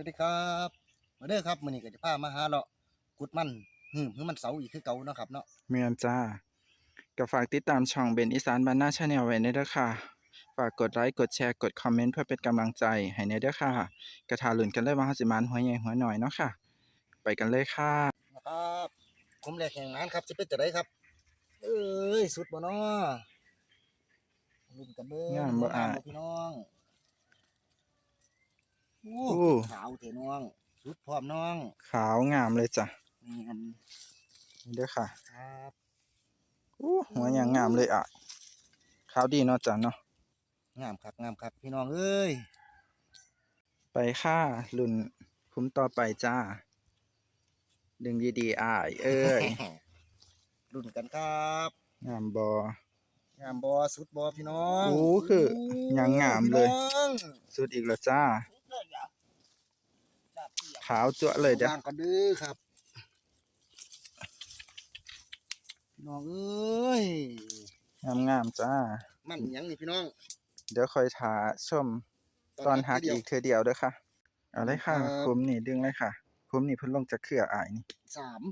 วัสดีครับมาเด้อครับมื้อนี้ก็จะพามาหาเลาะกุดมันหืมคือมันเสาอีกคือเก่าเนาะครับเนาะเมียนจ้าก็ฝากติดตามช่องเบนอีสานบานหน้าชาแนลไว้ในเด้อค่ะ ฝากกดไลค์กดแชร์กดคอมเมนต์เพื่อเป็นกำลังใจให้ในเด้อค่ะกระทาลุ่นกันเลยว่าเฮาสิมานหัวใหญ่หัวหน่อยเนาะค่ะ ไปกันเลยค่ะนะครับผมแรกแห่งนั้นครับสิเป็นจังไดครับ เอ้ยสุดบ่เนาะลุ้นกันเด้องามบ่อ้ายพี่น้อง โอ้โอ้ ขาวเถน้องสุดพร้อมน้องขาวงามเลยจ้ะนี่อันนี่เด้อค่ะครับอู้หัวอย่างงามเลยอะขาวดีเนาะจ้ะเนาะงามครับงามครับพี่น้องเอ้ยไปค่ะรุ่นคุ้มต่อไปจ้า ดึงดีๆอ้ายเอ้ยลุ้นกันครับงามบอ งามบ่สุดบ่พี่น้องโอ้คือยังงามเลย พี่น้องสุดอีกแล้วจ้า ขาวจั่วะเลยเด้อางกันเด้อครับพี่น้องเอ้ยงามๆจ้า มันหยังนี่พี่น้องเดี๋ยวคอยทาชมตอนฮักเดียวอีกเธอเดียวเด้อค่ะเอาเลยค่ะครับผมนี่ดึงเลยค่ะผมนี่เพิ่นลงจากเครืออายนี่สาม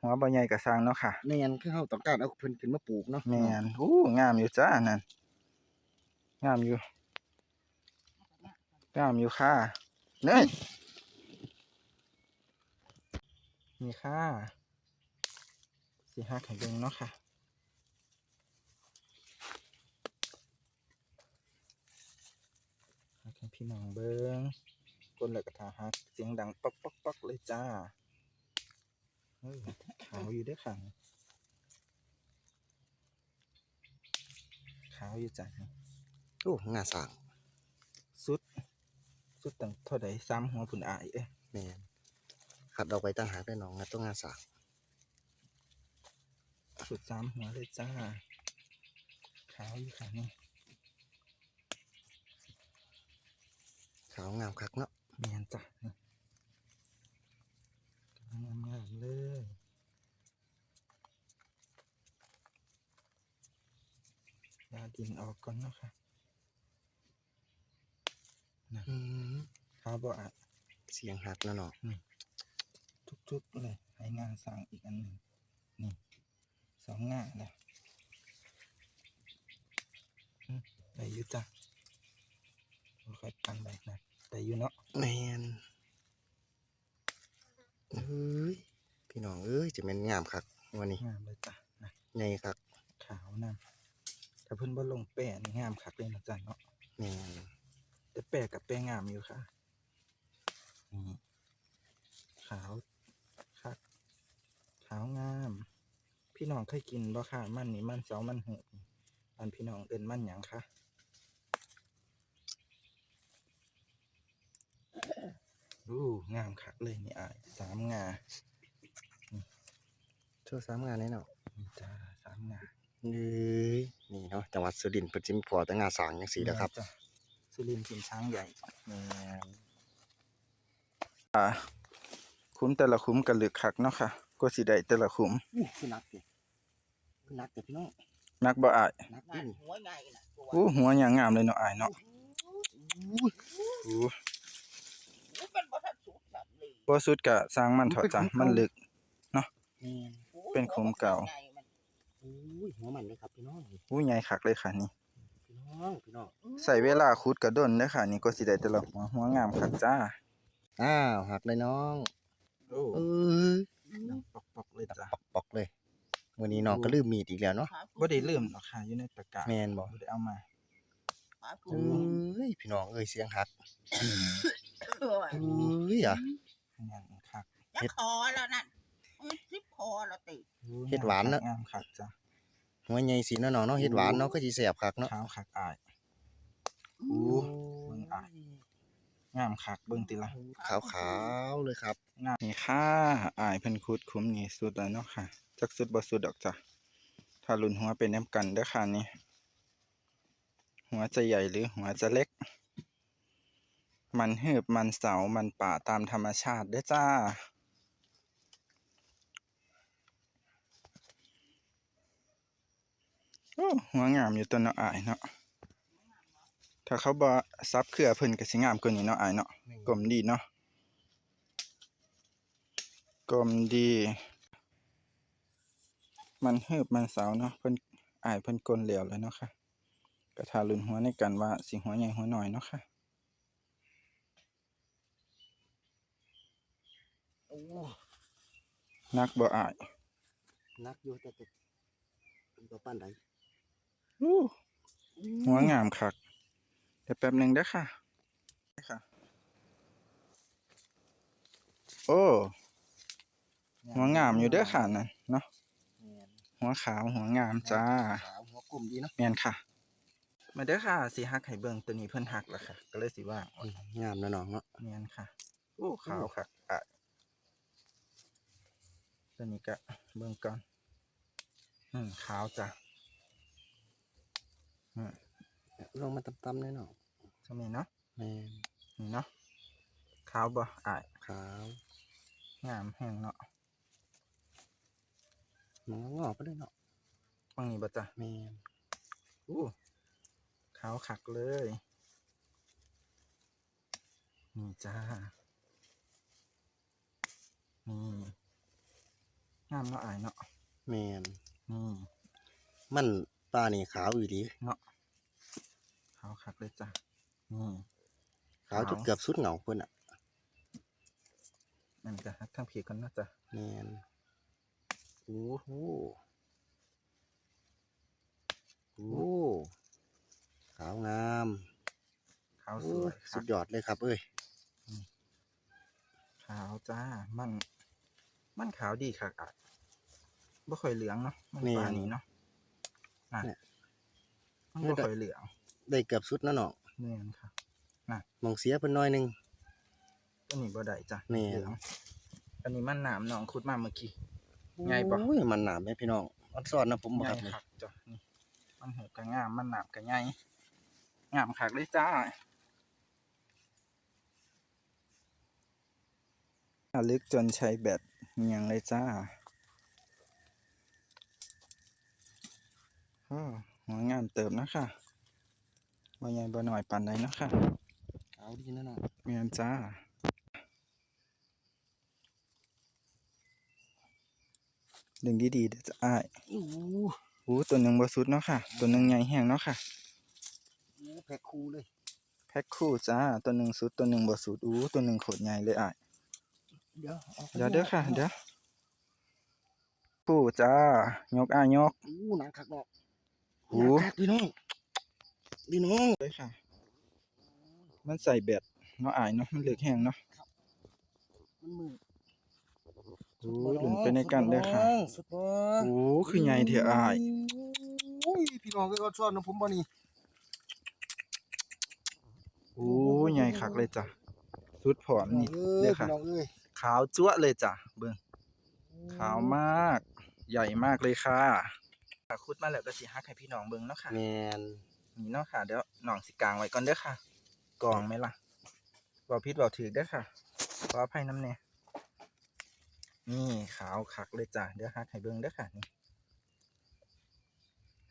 หัวบ่ใหญ่ก็สร้างเนาะค่ะแมนคือเฮาต้องการเอาเพิ่นขึ้นมาปลูกเนาะแม่นโอ้งามอยู่จ้านั่นงามอยู่ งามอยู่ค่ะเน้ยนี่ค่ะสิฮักให้เบิ่งเนาะค่ะฮักให้พี่น้องเบิ่งคนเลยกระทาฮักเสียงดังป๊อกป๊อกป๊อกเลยจ้าเฮ้ยขาวอยู่เด้วยค่ะขาวอยู่จ้ะโอ้งาสร้างสุด สุดตั้งเท่าใดซ้ำหัวผุนอายเอ้ยแมนขัดเอาไปตั้งหากได้น้องงัดต้องงาสร้างสุดซ้ำหัวเลยจ้าขาวอยู่ค่ะนี่ขาวงามคักเนาะเมียนจ้ะนี่งามงามๆเลยยาดินออกก่อนเนาะค่ะอืม ขาวบ่อะเสียงหักแล้วเนาะทุกๆเลยให้งานสั่งอีกอันหนึ่งนี่สองงานเลยอืมได้อยู่จ้ะบ่ค่อยปันไปนะได้อยู่เนาะแมนเอ้ยพี่น้องเอ้ยจะแม่นงามคักวันนี้งามเลยจ้ะนะใหญ่คักขาวนะถ้าเพิ่นบ่ลงแป้นี่งามคักเลยนะจ๊ะเนาะแมนแต่แป้กับแป้งามอยู่ค่ะนี่ ขาวคักขาวงาม พี่น้องเคยกินบ่ค่ะ มันนี่มันเสามันหูอันพี่น้องเอิ้นมันหยังคะอู้งามคักเลยนี่อายสามงาโชว์สามงานแน่เนาะนี่จ้าสามงาเอ้ยนี่เนาะจังหวัดสุรินทร์เพิ่นสิมีพอแต่งาสร้างจังซี่นะครับจ้ะสุรินทร์กินช้างใหญ่แม่นอ่า คุ้มแต่ละคุ้มกันลึกคักเนาะค่ะก็สิได้แต่ละคุ้มอู้คือนักเด้คือนักเด้พี่น้องนักบ่อายนักนั่นนี่หัวใหญ่น่ะตัวอู้หัวอย่างงามเลยเนาะอายเนาะอู้อู้มันเป็นบ่ทันสุดแบบนี้บ่สุดกะสร้างมันเถอะจ้ะมันลึกแม่นเป็นโคมเก่าหัวใหญ่มันอุ้ยหัวมันเลยครับพี่น้องอู้ใหญ่คักเลยค่ะนี่พี่น้องพี่น้องใส่เวลาขุดกระดนเด้อค่ะ นี่ก็สิได้แต่ละหัวหัวงามคักจ้า อ้าวหักเลยน้องโอ้เอ้ยดังปอกๆเลยจ้ะปอกๆเลยวันนี้น้องก็ลืมมีดอีกแล้วเนาะขาบ่ได้ลืมหรอกค่ะอยู่ในตะกร้าแม่นบ่บ่ได้เอามาขาเอ้ยพี่น้องเอ้ยเสียงหักตัวเอ้ยอะงามคักจะคอแล้วนั่นมันซิบคอแล้วติอู้เฮ็ดหวานเนอะงามคักจ้ะหัวใหญ่สีเนาะน้องเนาะเฮ็ดหวานเนาะก็สิแซ่บคักเนาะ ขาวคักอายอู้เบิ่งอะ งามคักเบิ่งติละขาวๆเลยครับงามนี่ค่ะอายเพิ่นขุดคุ้มนี่สุดแล้วเนาะค่ะ จักสุดบ่สุดดอกจ้ะถ้ารุ่นหัวเป็นแนมกันเด้อค่ะนี่ หัวจะใหญ่หรือหัวจะเล็ก มันหืบมันเสา มันป่าตามธรรมชาติเด้อจ้าโอ้หัวงามอยู่ตัวเนาะอายเนาะ ถ้าเขาบ่ซับเครือเพิ่นก็สิงามกว่านี้เนาะอายเนาะกลมดีเนาะกลมดี มันเฮืบมันเสาเนาะเพิ่นอายเพิ่นกลนเหลวแล้วเนาะค่ะกระทาลุนหัวในกันว่าสิหัวใหญ่หัวน้อยเนาะค่ะโอ้นักบ่อายนักอยู่แต่ก็บ่ปานใดอู้หัวงามคัก เดี๋ยวแป๊บหนึงเด้อค่ะได้ค่ะ โอ้หัวงามอยู่เด้อค่ะนั่นเนาะแม่นหัวขาวหัวงามจ้าขาวหัวกลุ่มดีเนาะแม่นค่ะ มาเด้อค่ะสิฮักให้เบิ่งตัวนี้เพิ่นฮักแล้วค่ะ ก็เลยสิว่างงามนะน้องเนาะแม่นค่ะโอ้ขาวค่ะอะตัวนี้ก็เบิ่งก่อนอืมขาวจ้ะอืม ลงมาต่ำๆเลยเนาะสมัยเนาะแม่นนี่เนาะขาวบ่อะขาวงามแห้งเนาะมันก็งอกไปเลยเนาะฟังนี้บ่จ้ะแม่นอู้ขาวคักเลยนี่จ้านี่งามเนาะอายเนาะแม่นนี่มันปลานี่ขาวอยู่ดี ขาวคักเลยจ้ะนี่ขาวจนขาวเกือบสุดเหงาเพิ่นอะมันจะฮักทั้งผีกันนะจ๊ะแม่นโอ้โหโอ้ขาวงามขาวสโอ้วยสุคัดกยอดเลยครับ เอ้ยขาวจ้ามัน มันขาวดีคักอะบ่ค่อยเหลืองเนาะมันปลานี้เนาะน่ะมันบ่ค่อยเหลือง ได้เกือบสุดแล้วเนาะแม่นค่ะมองเสียเพิ่นหน้อยหนึงตัวนี้บ่ได้จ้ะแม่นเหลืองอันนี้มันหนามน้องขุดมาเมื่อกี้ ใหญ่ปะ โอ้ยมันหนาแม่พี่น้องอันซ้อนนะผมบ่ใหคญ่รับนี่ คักจ้ะนี่มันหูกะงาม มันหนามกะใหญ่งามคักเลยจ้าลึกจนใช้แบตเงียงเลยจ้าโอ้หัวงามเติมนะค่ะ บ่ใหญ่บ่น้อยปานใดเนาะค่ะขาวดีนะเนาะเมียนจ้าดึงดีๆเดี๋ยวจะอ้ายโอ้โหโอ้ตัวหนึ่งบ่สุดเนาะค่ะ ตัวหนึ่งใหญ่แห้งเนาะค่ะ แพ็คคู่เลยแพ็คคู่จ้า ตัวหนึ่งสุด ตัวหนึ่งบ่สุดอู้ตัวหนึ่งโคตรใหญ่เลยอ้ายเดี๋ยวอาไปเดี๋ยวเด้อค่ะ เดี๋ยวคู่จ้า ยกอ้ายยกอู้หนังคักเนาะโอ้หนังคักพี่น้อง พี่น้องเลยค่ะ มันใส่แบตเนาะอ้ายเนาะมันเหลือกแห้งเนาะมันมืดโอ้หลุนไปในกันเด้อค่ะสุดบ่โอ้คือใหญ่เถอะอ้ายโอ้ยพี่น้องก็เอาช้อนนะผมบ่นี่โอ้ใหญ่คักเลยจ้ะสุดผอมนี่เอ้เด้ยอค่ะพี่น้องเอ้ยขาวจั๊วะเลยจ้ะเบิ่งขาวมาก ใหญ่มากเลยค่ะคุดมาแล้วก็สิฮักให้พี่น้องเบิ่งเนาะค่ะแมน นี่เนาะค่ะ เดี๋ยวน้องสิกลางไว้ก่อนเด้อค่ะกองไหมล่ะเว้าผิดเว้าถูกเด้อค่ะขออภัยน้ำแน่นี่ขาวคักเลยจ้ะเดี๋ยวฮักให้เบิ่งเด้อค่ะนี่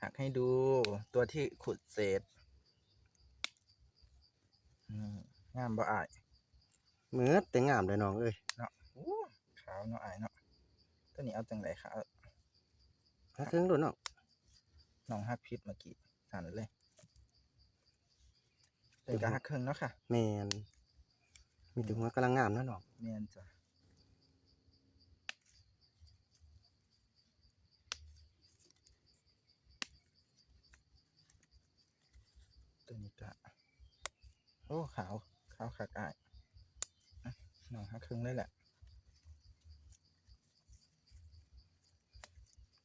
หักให้ดูตัวที่ขุดเศษนี่งามบ่อายเหมือดแต่งามเลยน้องเอ้ยเนาะอู้ขาวเนาะอายเนาะตัวนี้เอาจังไรคะเอาหาเครื่องโดนน้องน้องฮักพิษเมื่อกี้สั่นเลย เป็นกาฮักเครื่องเนาะค่ะแมนมีแต่หัวกำลังงามนะน้องเมียนจ้ะตัวนี้กะโอ้ขาวขาวขากอายอะน้องฮักเครื่องเลยแหละ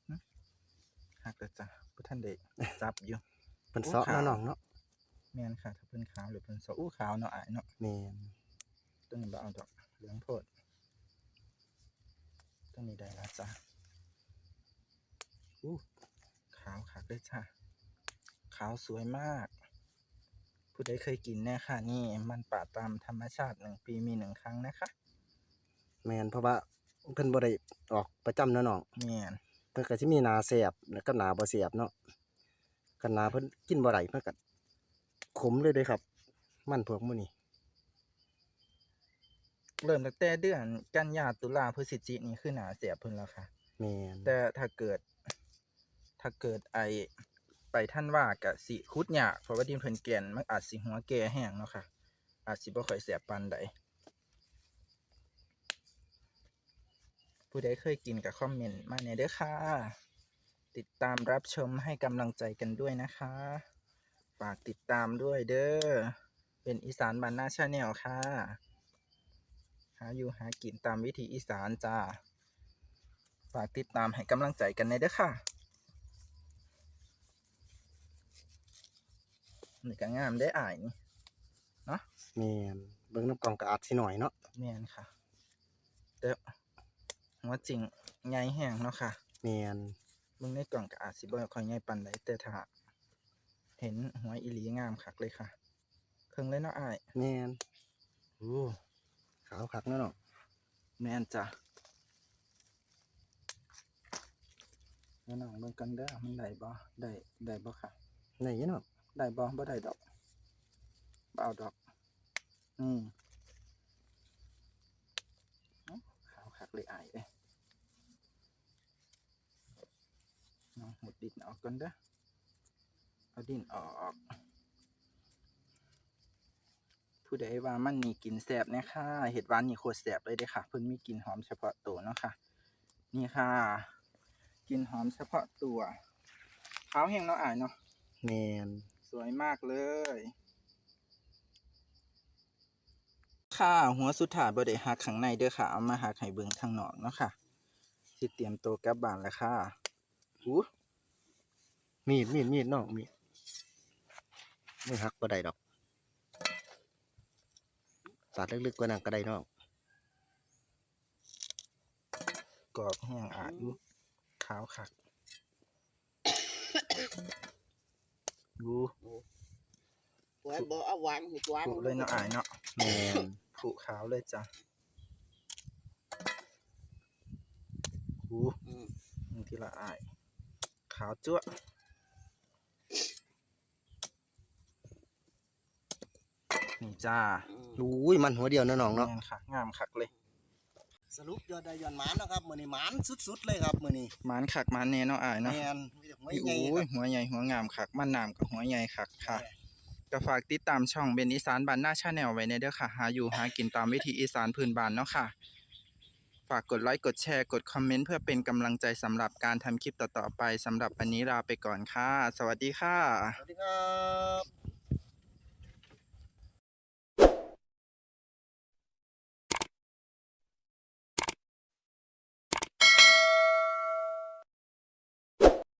หึฮักแล้วจ้ะพุท่านเด็กจับอยู่เป็นโอ้เซาะขาวนะน้องเนาะ แม่นค่ะ ถ้าเพิ่นขาวหรือเพิ่นสอู้ขาวเนาะอายเนาะแมนตัวนี้บ่เอาดอกเหลืองโพดตัวนี้ได้แล้วจ้ะอู้ขาวคักเลยจ้ะขาวสวยมาก ผู้ใดเคยกินแน่ค่ะ นี่มันป่าตามธรรมชาติหนึ่งปีมีหนึ่งครั้งนะคะแมนเพราะว่าเพิ่นบ่ได้ออกประจำนะน้องแม่นเพิ่นก็สิมีหนาแสบแล้วก็หนาบ่แสบเนาะกันหนาเพิ่นกินบ่ได้เพิ่นก็ ขมเลยเด้อครับ มันพวกมื้อนี้เริ่มตั้งแต่เดือนกันยาตุลาพฤศจิกนี่คือหนาเสียเพิ่นแล้วค่ะแม่นแต่ถ้าเกิด ถ้าเกิดไอไปท่านว่ากะสิคุดยากเพราะว่าดินเพิ่นแก่นมันอาจสิหัวแก่แห้งเนาะค่ะ อาจสิบ่ค่อยแสบปานใดผู้ใดเคยกินก็คอมเมนต์มาแหน่เด้อค่ะ ติดตามรับชมให้กำลังใจกันด้วยนะคะ ฝากติดตามด้วยเด้อ เป็นอีสานบ้านนาชาแนลค่ะ หาอยู่หากินตามวิถีอีสานจ้า ฝากติดตามให้กำลังใจกันในเด้อค่ะนี่ก็งามได้ออ่ายนี่แม่นเบิ่งน้ำกล่องก็อาจสิหน่อยเนาะแม่นค่ะแต่หัวจริงใหญ่แห้งเนาะค่ะแม่นเบิ่งในกล่องก็อาจสิบ่ค่อยใหญ่ปานใดแต่ถ้า เห็นหัวอีหลีงามคักเลยค่ะ เครื่องเลยเนาะอ้ายแม่นโอ้ขาวคักเนาะเนาะแม่นจ้ะเดี๋ยวน้องเบิ่งกันเด้อมันได้บ่ได้ได้บ่ค่ะได้อยู่เนาะได้บ่บ่ได้ดอกบ่เอาดอก อืมเอ้าขาวคักเลยอายเอ้ยน้องหมดดินออกก่อนเด้อ เอาดินออก ผู้ใดว่ามันนี่กินแสบเนี่ยค่ะเห็ดหวานนี่โคตรแสบเลยเด้อค่ะ เพิ่นมีกลิ่นหอมเฉพาะตัวเนาะค่ะ นี่ค่ะกลิ่นหอมเฉพาะตัวขาวแห้งเนาะอายเนาะแม่นสวยมากเลย ค่ะ หัวสุดท้ายบ่ได้หักข้างในเด้อค่ะ เอามาหักให้เบิ่งข้างนอกเนาะค่ะสิเตรียมตัวกลับบ้านแล้วค่ะอู้มีดมีดมีดเนาะมีด ไม่หักบ่ได้ดอกตัดลึกๆกว่านั้นก็ได้เนาะกรอบแห้งอายุขาวคักดูไว้บ่เอาวางหิดวางผุเลยเนาะอายเนาะแม่นผุขาวเลยจ้ะดูอืมนี่ทีละอายขาวจั๊ว นี่จ้าอืมอุ้ยมันหัวเดียวเนาะน้องเนาะแม่นค่ะงามคักเลย สรุปยอดได้ยอดหมานเนาะครับมื้อนี้หมานสุดๆเลยครับมื้อนี้หมันคักหมันเน่เนาะอายเนาะแม่นมีแต่หัวโอ้ใหญ่ยครับหัวใหญ่หัวงามคักมันน้ำกับหัวใหญ่คักค่ะก็ฝากติดตามช่องเบนอีสานบ้านหน้าชาแนลไว้ในเด้อค่ะหาอยู่หากินตามวิถีอีสานพื้นบ้านเนาะค่ะ ฝากกดไลค์กดแชร์กดคอมเมนต์เพื่อเป็นกำลังใจสำหรับการทำคลิปต่อๆไปสำหรับวันนี้ลาไปก่อนค่ะ สวัสดีค่ะ สวัสดีครับ